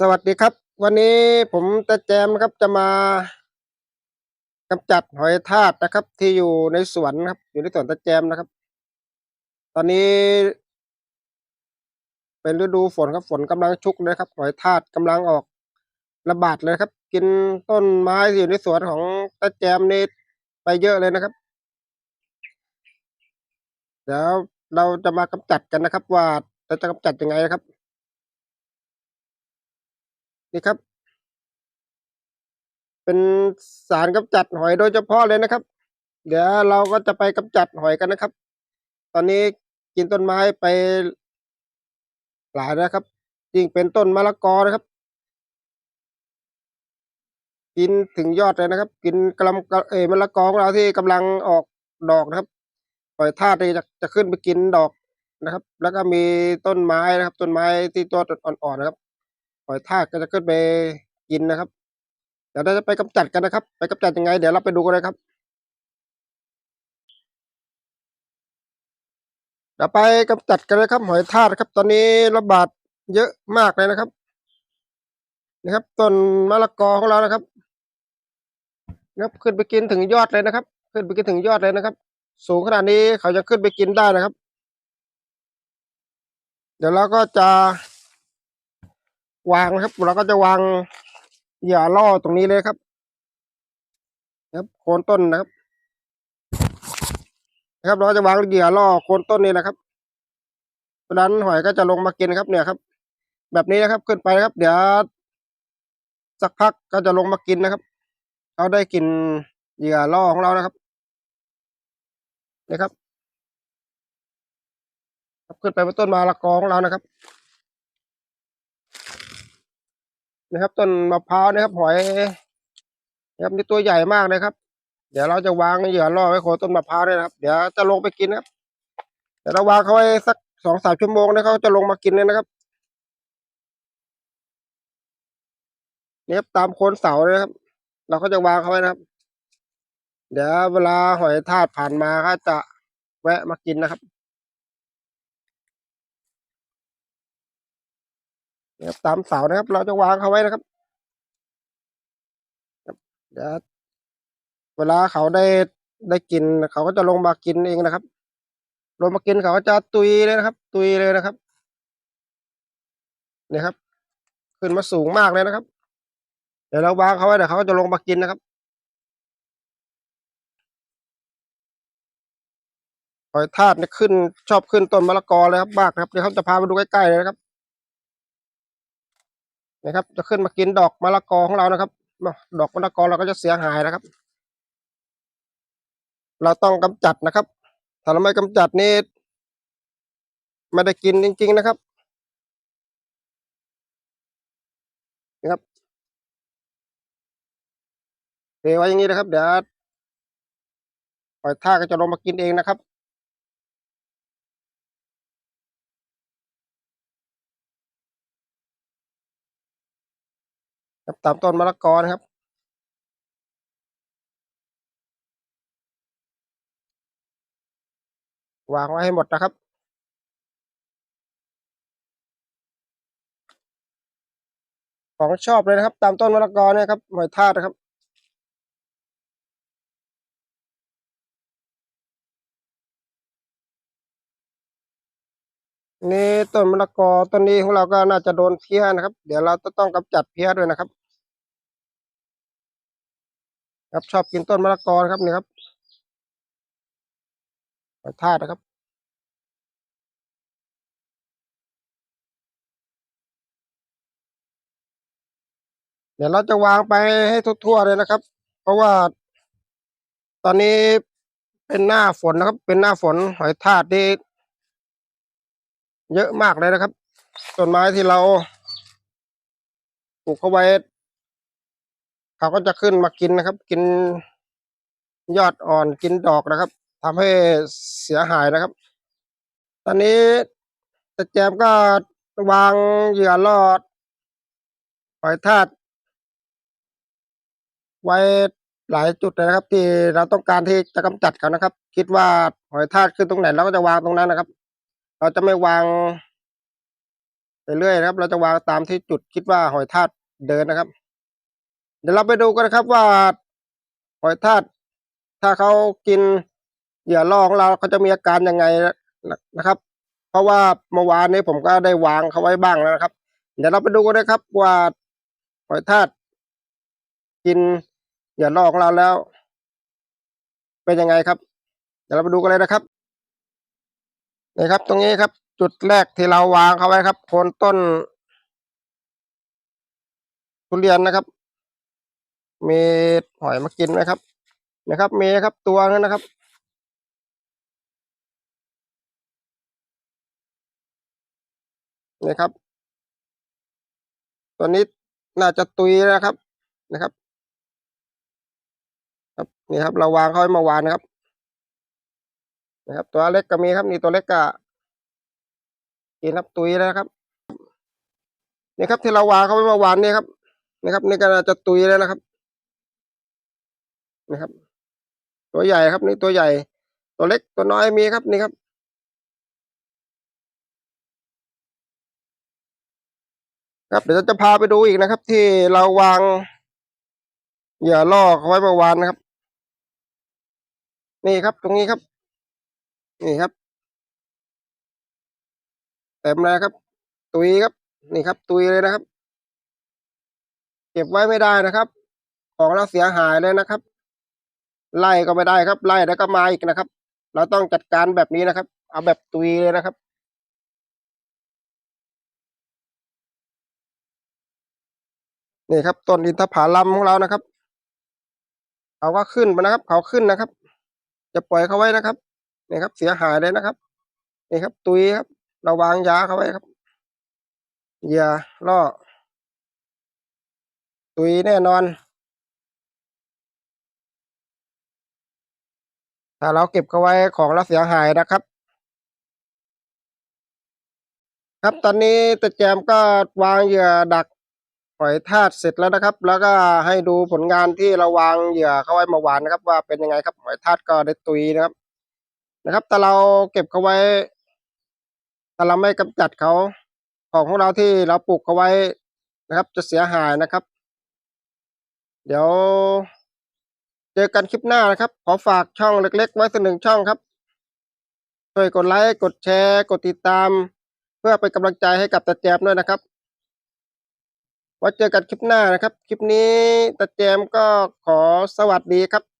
สวัสดีครับ วันนี้ผมตาแจมนะครับจะมากำจัดหอยทากนะครับ ที่อยู่ในสวนครับ อยู่ในสวนตาแจมนะครับ ตอนนี้ เป็นฤดูฝนครับฝนกำลังชุกเลยครับ หอยทากกำลังออกระบาดเลยครับ กินต้นไม้ที่อยู่ในสวนของตาแจมนี่ไปเยอะเลยนะครับ เดี๋ยวเราจะมากำจัดกันนะครับ ว่าเราจะกำจัดยังไงนะครับ นี่ครับ เป็นสารกำจัดหอยโดยเฉพาะเลยนะครับ เดี๋ยวเราก็จะไปกำจัดหอยกันนะครับ ตอนนี้กินต้นไม้ไปหลายนะครับยิ่งเป็นต้นมะละกอนะครับ กินถึงยอดเลยนะครับ กินกำลังเอยมะละกอของเราที่กำลังออกดอกนะครับหอยทากนี่จะจะขึ้นไปกินดอกนะครับ แล้วก็มีต้นไม้นะครับ ต้นไม้ที่ตัวอ่อนๆนะครับ หอยทากก็จะขึ้นไปกินนะครับเดี๋ยวเราจะไปกำจัดกันนะครับ ไปกำจัดยังไง เดี๋ยวเราไปดูกันเลยครับเดี๋ยวไปกำจัดกันเลยครับ หอยทากครับ ตอนนี้ระบาดเยอะมากเลยนะครับนะครับต้นมะละกอของเรานะครับนะครับขึ้นไปกินถึงยอดเลยนะครับ ขึ้นไปกินถึงยอดเลยนะครับ สูงขนาดนี้เขาจะขึ้นไปกินได้นะครับ เดี๋ยวเราก็จะ วางนะครับ เราก็จะวางเหยื่อล่อตรงนี้เลยครับครับโคนต้นนะครับ นะครับเราจะวางเหยื่อล่อโคนต้นนี้นะครับเพราะนั้นหอยก็จะลงมากินครับเนี่ยครับ แบบนี้นะครับขึ้นไปครับ เดี๋ยวสักพักก็จะลงมากินนะครับเขาได้กินเหยื่อล่อของเรานะครับนะครับ ขึ้นไปบนต้นมะละกอของเรานะครับ นะครับ ต้นมะพร้าวนะครับ หอยนะครับนี่ตัวใหญ่มากเลยครับ เดี๋ยวเราจะวางเหยื่อล่อไว้โคต้นมะพร้าวด้วยนะครับ เดี๋ยวจะลงไปกินนะครับเดี๋ยวเราวางเขาไว้สักสองสามชั่วโมงนะเขาจะลงมากินเลยนะครับเนี่ยตามโคนเสาเลยนะครับ เราก็จะวางเขาไว้นะครับ เดี๋ยวเวลาหอยทากผ่านมาก็จะแวะมากินนะครับ เนี่ยครับตามเสานะครับ เราจะวางเขาไว้นะครับเดี๋ยวเวลาเขาได้ได้กินเขาก็จะลงมากินเองนะครับ ลงมากินเขาก็จะตุยเลยนะครับ ตุยเลยนะครับเนี่ยครับ ขึ้นมาสูงมากเลยนะครับ เดี๋ยวเราวางเขาไว้เดี๋ยวเขาก็จะลงมากินนะครับหอยทากเนี่ยขึ้นชอบขึ้นต้นมะละกอเลยครับมากครับเดี๋ยวเขาจะพามาดูใกล้ๆเลยนะครับ นะครับ จะขึ้นมากินดอกมะละกอของเรานะครับ ดอกมะละกอเราก็จะเสียหายนะครับ เราต้องกำจัดนะครับ ถ้าเราไม่กำจัดนี่ไม่ได้กินจริง ๆนะครับนะครับเทไว้อย่างนี้นะครับ เดี๋ยวปล่อยท่าก็จะลงมากินเองนะครับ ครับตามต้นมะละกอนะครับ วางไว้ให้หมดนะครับ ของชอบเลยนะครับ ตามต้นมะละกอเนี่ยครับหอยทากนะครับ นี่ต้นมะละกอต้นนี้ของเราก็น่าจะโดนเพี้ยนะครับ เดี๋ยวเราจะต้องกำจัดเพี้ยด้วยนะครับ ครับชอบกินต้นมะละกอครับนี่ครับหอยทากนะครับ เดี๋ยวเราจะวางไปให้ทั่วๆเลยนะครับ เพราะว่า ตอนนี้เป็นหน้าฝนนะครับ เป็นหน้าฝนหอยทากที่ เยอะมากเลยนะครับ ต้นไม้ที่เราปลูกเขาไว้ เขาก็จะขึ้นมากินนะครับ กินยอดอ่อนกินดอกนะครับทำให้เสียหายนะครับ ตอนนี้ตะแจมก็วางเหยื่อลอดหอยทากไว้หลายจุดเลยนะครับ ที่เราต้องการที่จะกำจัดเขานะครับ คิดว่าหอยทากขึ้นตรงไหนเราก็จะวางตรงนั้นนะครับ เราจะไม่วางไปเรื่อยนะครับ เราจะวางตามที่จุดคิดว่าหอยทากเดินนะครับ เดี๋ยวเราไปดูกันนะครับว่าหอยทากถ้าเขากินเหยื่อล่อของเราเขาจะมีอาการยังไงนะครับ เพราะว่าเมื่อวานนี้ผมก็ได้วางเขาไว้บ้างแล้วนะครับ เดี๋ยวเราไปดูกันนะครับว่าหอยทากกินเหยื่อล่อของเราแล้ว เป็นยังไงครับ เดี๋ยวเราไปดูกันเลยนะครับ นี่ครับ ตรงนี้ครับ จุดแรกที่เราวางเขาไว้ครับโคนต้นทุเรียนนะครับ มีหอยมากินไหมครับ นะครับ มีครับตัวนึงนนะครับนี่ครับ ตัวนี้น่าจะตุยนะครับนะครับ ครับนี่ครับ เราวางเขาไว้เมื่อวานนะครับ นะครับ ตัวเล็กก็มีครับนี่ตัวเล็กก็กินครับตุยแล้วครับนี่ครับที่เราวางเขาไว้เมื่อวานนี้ครับนี่ครับ นี่ก็จะตุยแล้วนะครับนี่ครับ ตัวใหญ่ครับ นี่ตัวใหญ่ ตัวเล็กตัวน้อยมีครับนี่ครับครับเดี๋ยวเราจะพาไปดูอีกนะครับ ที่เราวางเหยื่อล่อเขาไว้เมื่อวานนะครับ นี่ครับ ตรงนี้ครับ นี่ครับเต็มเลยครับ ตุยครับ นี่ครับ ตุยเลยนะครับ เก็บไว้ไม่ได้นะครับ ของเราเสียหายเลยนะครับ ไล่ก็ไม่ได้ครับ ไล่แล้วก็มาอีกนะครับ เราต้องจัดการแบบนี้นะครับ เอาแบบตุยเลยนะครับนี่ครับต้นอินทผลัมของเรานะครับเขาก็ขึ้นมานะครับ เขาขึ้นนะครับ จะปล่อยเขาไว้นะครับ นี่ครับ เสียหายเลยนะครับนี่ครับ ตุยครับเราวางยาเข้าไว้ครับอย่าล่อ ตุยแน่นอน ถ้าเราเก็บเข้าไว้ของเราเสียหายนะครับ ครับตอนนี้ตะแจมก็วางเหยื่อดักหอยทากเสร็จแล้วนะครับ แล้วก็ให้ดูผลงานที่เราวางเหยื่อเข้าไว้เมื่อวานนะครับ ว่าเป็นยังไงครับหอยทากก็ได้ตุยนะครับ นะครับ แต่เราเก็บเขาไว้ถ้าเราไม่กำจัดเขาของของเราที่เราปลูกเขาไว้นะครับ จะเสียหายนะครับ เดี๋ยว เจอกันคลิปหน้านะครับ ขอฝากช่องเล็ก ๆ ไว้สักหนึ่งช่องครับ ช่วยกดไลค์ กดแชร์ กดติดตาม เพื่อเป็นกำลังใจให้กับตาแจมด้วยนะครับไว้เจอกันคลิปหน้านะครับ คลิปนี้ตาแจมก็ขอสวัสดีครับ